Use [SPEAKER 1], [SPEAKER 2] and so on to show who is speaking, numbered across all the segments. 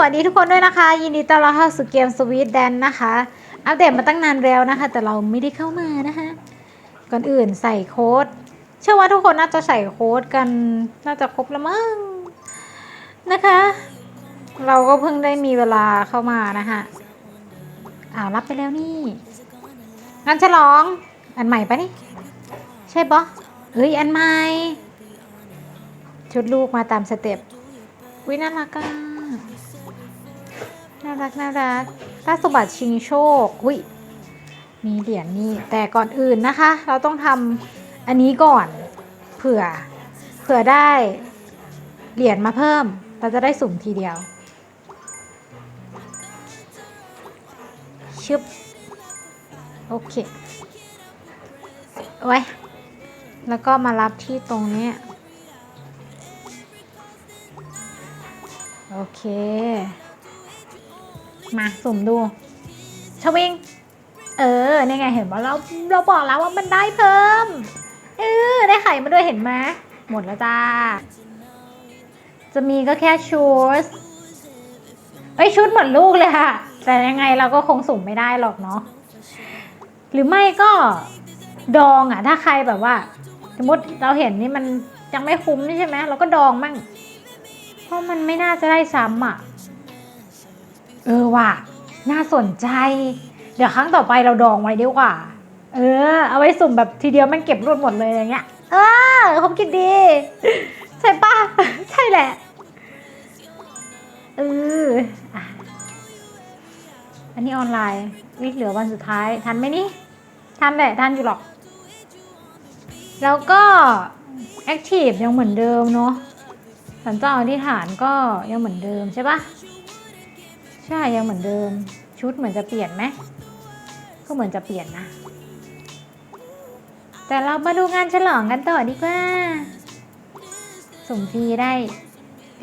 [SPEAKER 1] วัสดีทุกคนด้วยนะคะ ยินดีต้อนรับเข้าสู่เกมสวีทแดนนะคะ อัปเดตมาตั้งนานแล้วนะคะ แต่เราไม่ได้เข้ามานะคะ ก่อนอื่นใส่โค้ด เชื่อว่าทุกคนน่าจะใส่โค้ดกันน่าจะครบแล้วมั้งนะคะ เราก็เพิ่งได้มีเวลาเข้ามานะคะอ้าวรับไปแล้วนี่งั้นฉลอง อันใหม่ปะนี่ใช่ปะเฮ้ยอันใหม่ชุดลูกมาตามสเต็ปวิน่ารักอะ น่ารักน่ารักถ้าสมบัติชิงโชควิมีเหรียญนี่แต่ก่อนอื่นนะคะ เราต้องทำอันนี้ก่อนเผื่อเผื่อได้เหรียญมาเพิ่ม เราจะได้สุ่มทีเดียว ชึบ โอเคไว้แล้วก็มารับที่ตรงนี้โอเค มาสุ่มดูชวิง เออนี่ไงเห็นว่าเราเราบอกแล้วว่ามันได้เพิ่ม เออ ได้ไข่มาด้วยเห็นไหมหมดแล้วจ้า จะมีก็แค่ชุดเอ้ยชุดหมือนลูกเลยค่ะ แต่ยังไงเราก็คงสุ่มไม่ได้หรอกเนาะหรือไม่ก็ดองอะ ถ้าใครแบบว่า สมมติเราเห็นนี่มันยังไม่คุ้มใช่ไหมเราก็ดองมั่งเพราะมันไม่น่าจะได้ซ้ำอะ เออว่ะ น่าสนใจ เดี๋ยวครั้งต่อไปเราดองไว้ดีกว่า เออ เอาไว้สุ่มแบบทีเดียวมันเก็บรวดหมดเลยอย่างเงี้ย เออผมคิดดี ใช่ปะใช่แหละ เอออะอันนี้ออนไลน์นี่เหลือวันสุดท้าย ทันไหมนี่ ทันแหละ ทันอยู่หรอก แล้วก็แอคทีฟยังเหมือนเดิมเนาะสัญจรอธิษฐานก็ยังเหมือนเดิมใช่ปะ ใช่ยังเหมือนเดิม ชุดเหมือนจะเปลี่ยนไหมก็เหมือนจะเปลี่ยนนะ แต่เรามาดูงานฉลองกันต่อดีกว่า สุ่มฟรีได้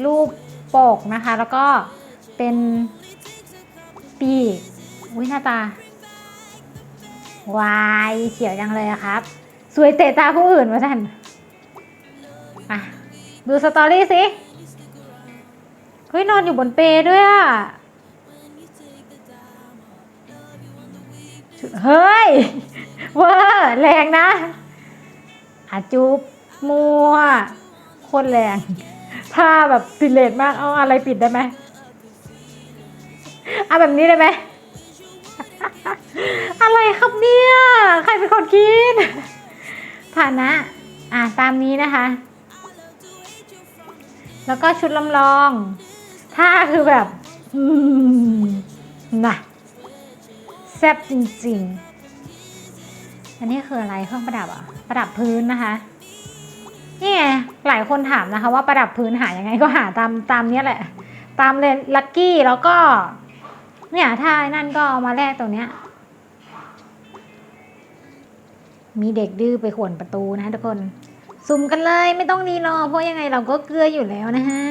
[SPEAKER 1] รูปปกนะคะ แล้วก็เป็นปีกอุ้ยหน้าตาวายเขียวจังเลยครับ สวยเตะตาผู้อื่นมาท่านอะดูสตอรี่สิ เฮ้ย นอนอยู่บนเปด้วยอะ เฮ้ย เวอร์แรงนะอาจูบมัวโคตรแรง ถ้าแบบติเลตมากเอาอะไรปิดได้ไหมเอาแบบนี้ได้ไหมอะไรครับเนี่ย ใครเป็นคนคิดฐานะ อะตามนี้นะคะ แล้วก็ชุดลำลอง ถ้าคือแบบ อืมนะ แซ่บจริงๆ อันนี้คืออะไรเครื่องประดับอะ ประดับพื้นนะคะนี่ไงหลายคนถามนะคะ ว่าประดับพื้นหายังไงก็หาตามตามนี้แหละ ตามเลนลักกี้แล้วก็ เนี่ยถ้าไอ้นั่นก็เอามาแลกตรงเนี้ย มีเด็กดื้อไปขวนประตูนะทุกคนสุ่มกันเลยไม่ต้องรีรอเพราะยังไงเราก็เกลืออยู่แล้วนะฮะ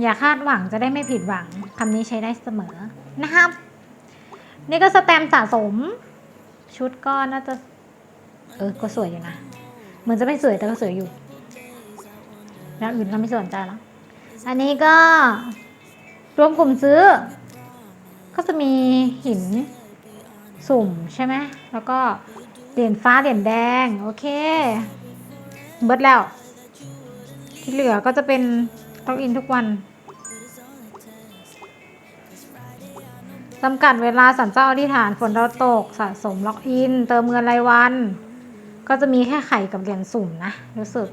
[SPEAKER 1] อย่าคาดหวังจะได้ไม่ผิดหวังคำนี้ใช้ได้เสมอ นะครับ นี่ก็สแตมสะสม ชุดก็น่าจะ เออ ก็สวยอยู่นะ เหมือนจะไม่สวยแต่ก็สวยอยู่ แล้วอื่นก็ไม่สนใจแล้ว อันนี้ก็รวมกลุ่มซื้อ ก็จะมีหินสุ่มใช่ไหม แล้วก็เหรียญฟ้าเหรียญแดง โอเค เบิดแล้ว ที่เหลือก็จะเป็นล็อกอินทุกวัน จำกัดเวลาสันเจ้าอธิษฐานฝนดาวตกสะสมล็อกอิน เติมเงินรายวัน ก็จะมีแค่ไข่กับเหรียญสุ่มนะ รู้สึก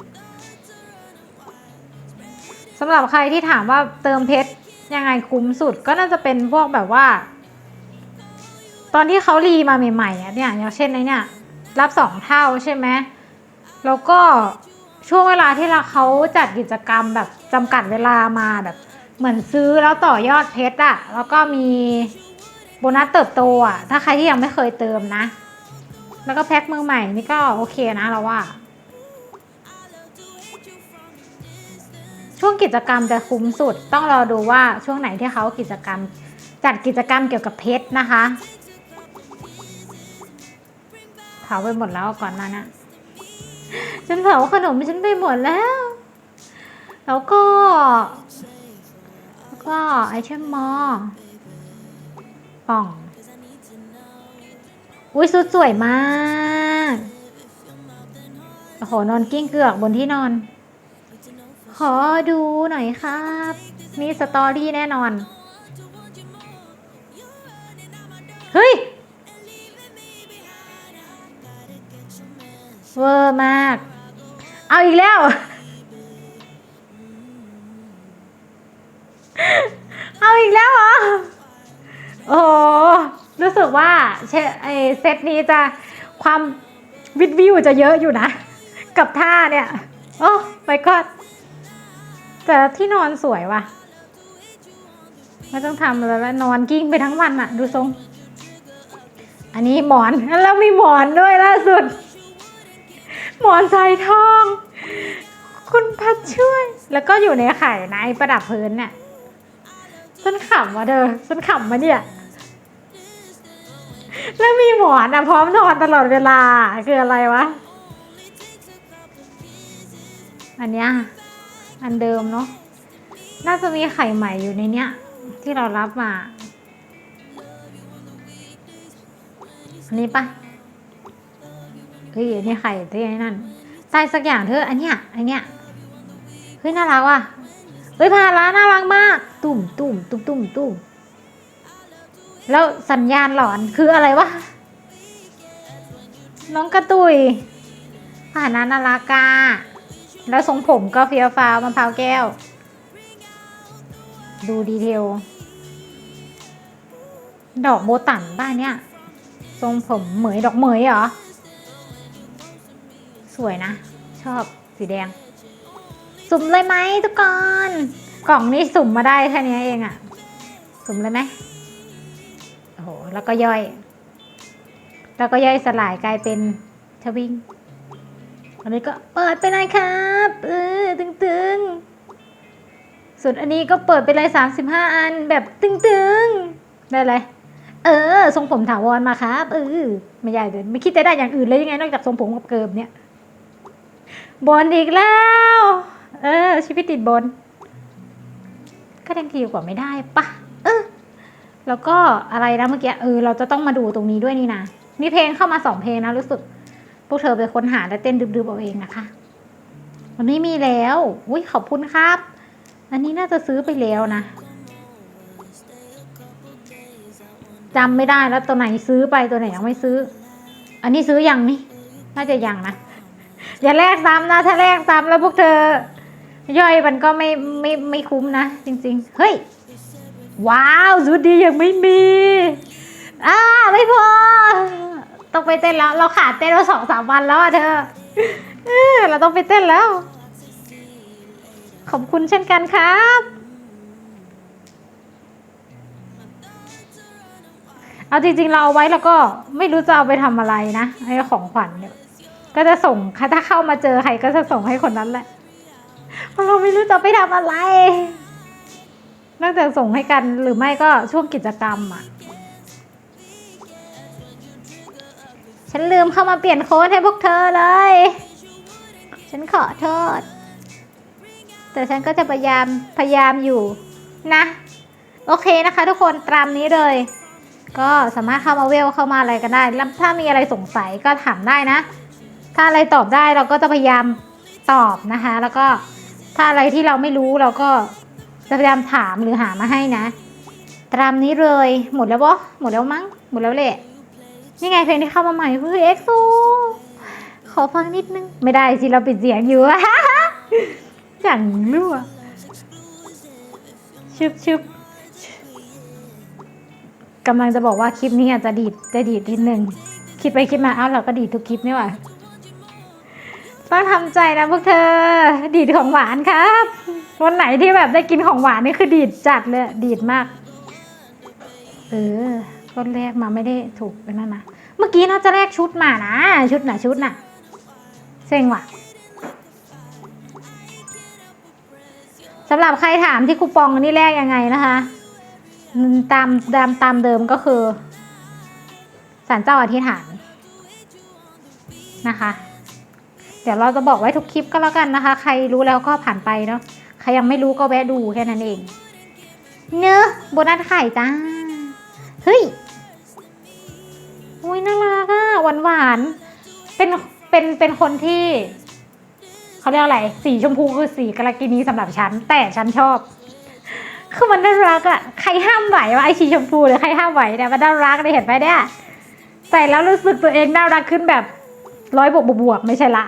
[SPEAKER 1] สำหรับใครที่ถามว่าเติมเพชรยังไงคุ้มสุดก็น่าจะเป็นพวกแบบว่า ตอนที่เขารีมาใหม่ๆเนี่ยอย่างเช่นในเนี่ยรับสองเท่าใช่ไหมแล้วก็ช่วงเวลาที่เราเขาจัดกิจกรรมแบบจำกัดเวลามาแบบ เหมือนซื้อแล้วต่อยอดเพชรอะแล้วก็มี โบนัสเติบโตอะถ้าใครที่ยังไม่เคยเติมนะ แล้วก็แพ็คมือใหม่นี่ก็โอเคนะเราว่า ช่วงกิจกรรมจะคุ้มสุด ต้องรอดูว่าช่วงไหนที่เขากิจกรรม จัดกิจกรรมเกี่ยวกับเพชรนะคะเผาไปหมดแล้วก่อนหน้านะฉันเผาขนมฉันไปหมดแล้ว แล้วก็ แล้วก็ไอเทมมอ่อง อุ้ยสุดสวยมาก โอ้โห นอนกิ้งเกือกบนที่นอน ขอดูหน่อยครับ มีสตอรี่แน่นอน เฮ้ย เวอร์มาก เอาอีกแล้วเอาอีกแล้ว รู้สึกว่าเชไอเซตนี้จะความวิดวิวจะเยอะอยู่นะ กับท่าเนี่ย โอ้ไปก็แต่ที่นอนสวยว่ะ ไม่ต้องทำแล้วละนอนกิ้งไปทั้งวันอะดูทรง อันนี้หมอนแล้วมีหมอนด้วยล่าสุด หมอนใส่ทอง คุณพัดช่วย แล้วก็อยู่ในไข่นะประดับพื้นเนี่ยฉันขำว่ะเธอฉันขำมาเนี่ย แล้วมีหมอนอะพร้อมนอนตลอดเวลาคืออะไรวะ อันเนี้ยอันเดิมเนาะน่าจะมีไข่ใหม่อยู่ในเนี้ย ที่เรารับมา อันนี้ปะเฮ้ยอันนี้ไข่ที่ไอ้นั่นใส่สักอย่างเธอะอันเนี้ยอันเนี้ยเฮ้ยน่ารักว่ะเฮ้ยพาร้าน่ารักมาก ตุ่มตุ่มตุ่มตุ่มตุ่ม แล้วสัญญาณหลอนคืออะไรวะ น้องกระตุยผ่านานารากา แล้วทรงผมก็เฟียวฟ้าวมะพร้าวแก้ว ดูดีเทล ดอกโบตันบ้านเนี่ย ทรงผมเหมยดอกเหมยเหรอ สวยนะ ชอบสีแดง สุ่มเลยไหมทุกคน กล่องนี้สุ่มมาได้แค่นี้เองอะสุ่มเลยไหม โอ้โหแล้วก็ย่อย แล้วก็ย่อยสลายกลายเป็นทวิงอันนี้ก็เปิดไปเลยครับเออตึงๆส่วนอันนี้ก็เปิดไปเลยสามสิบห้าอันแบบตึงๆได้เลยเออ ทรงผมถาวรมาครับเออไม่ใหญ่เลยไม่คิดจะได้อย่างอื่นเลยยังไงนอกจากทรงผมกับเกิบเนี่ยบนอีกแล้ว เออ ชีวิตติดบนก็ยังดีกว่าไม่ได้ปะ แล้วก็อะไรนะเมื่อกี้เออเราจะต้องมาดูตรงนี้ด้วยนี่นะมีเพลงเข้ามาสองเพลงนะรู้สึก พวกเธอไปค้นหาและเต้นดึบๆเอาเองนะคะ วันนี้มีแล้วอุ้ยขอบคุณครับ อันนี้น่าจะซื้อไปแล้วนะจำไม่ได้แล้วตัวไหนซื้อไปตัวไหนยังไม่ซื้อ อันนี้ซื้อยังนี่น่าจะยังนะอย่าแลกซ้ำนะ ถ้าแลกซ้ำแล้วพวกเธอย่อยมันก็ไม่ไม่ไม่คุ้มนะ จริง ๆ เฮ้ย ว้าวสุดดียังไม่มีอ่าไม่พอ ต้องไปเต้นแล้ว เราขาดเต้นมาสองสามวันแล้วอะเธอเอเราต้องไปเต้นแล้ว ขอบคุณเช่นกันครับ เอาจริง ๆ เราเอาไว้แล้วก็ไม่รู้จะเอาไปทำอะไรนะไอ้ของขวัญเนี่ยก็จะส่งถ้าเข้ามาเจอใครก็จะส่งให้คนนั้นแหละเพราะเราไม่รู้จะไปทำอะไร นอกจากส่งให้กันหรือไม่ก็ช่วงกิจกรรมอะ ฉันลืมเข้ามาเปลี่ยนโค้ดให้พวกเธอเลย ฉันขอโทษ แต่ฉันก็จะพยายามพยายามอยู่นะ โอเคนะคะทุกคนตามนี้เลย ก็สามารถเข้ามาเวลเข้ามาอะไรกันได้แล้วถ้ามีอะไรสงสัยก็ถามได้นะ ถ้าอะไรตอบได้เราก็จะพยายามตอบนะคะ แล้วก็ถ้าอะไรที่เราไม่รู้เราก็ จะพยายามถามหรือหามาให้นะ ตามนี้เลย หมดแล้ววะหมดแล้วมั้ง หมดแล้วแหละนี่ไงเพลงที่เข้ามาใหม่คือเอ็กซูขอฟังนิดนึง ไม่ได้สิเราปิดเสียงอยู่จังรั่วชึบชึบกำลังจะบอกว่าคลิปนี้อาจจะดีดจะดีดนิดนึงคิดไปคิดมาเอ้าเราก็ดีดทุกคลิปนี่หว่า ต้องทำใจนะพวกเธอ ดีดของหวานครับ วันไหนที่แบบได้กินของหวานนี่คือดีดจัดเลย ดีดมาก เออก็แลกมาไม่ได้ถูกไปนั่นนะ เมื่อกี้น่าจะแลกชุดมานะ ชุดน่ะชุดน่ะเซ็งว่ะสำหรับใครถามที่คูปองนนี้แลกยังไงนะคะตามตามตามเดิมก็คือสารเจ้าอธิษฐานนะคะ เดี๋ยวเราจะบอกไว้ทุกคลิปก็แล้วกันนะคะ ใครรู้แล้วก็ผ่านไปเนาะใครยังไม่รู้ก็แวะดูแค่นั้นเอง เนื้อโบนัสไข่จ้าเฮ้ยอุ้ยน่ารักอะหวานหวานเป็นเป็นเป็นคนที่เขาเรียกอะไร สีชมพูคือสีกาลกินีสำหรับฉัน แต่ฉันชอบ คือมันน่ารักอะใครห้ามไหววะไอสีชมพูหรือใครห้ามไหวเนี่ยมันน่ารักเลยเห็นไหมเนี่ยใส่แล้วรู้สึกตัวเองน่ารักขึ้นแบบร้อยบวกบวกไม่ใช่ละ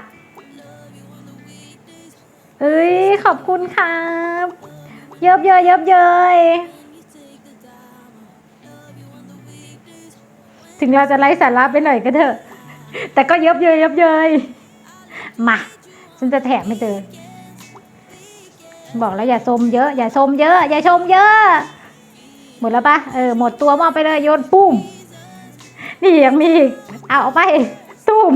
[SPEAKER 1] เอ้ยขอบคุณครับเยิบเยยเยิบเยยถึงเราจะไร้สาระไปหน่อยก็เถอะ แต่ก็เยิบเยยเยิบเยยมาฉันจะแถมให้เธอบอกแล้วอย่าชมเยอะ อย่าชมเยอะ อย่าชมเยอะ หมดแล้วปะเออหมดตัวมอบไปเลยโยนปุ้ม นี่ยังมีอีกเอาเอาไปตุ้ม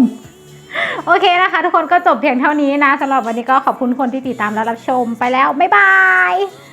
[SPEAKER 1] โอเคนะคะ ทุกคนก็จบเพียงเท่านี้นะสำหรับวันนี้ก็ขอบคุณคนที่ติดตามและรับชมไปแล้ว บ๊ายบาย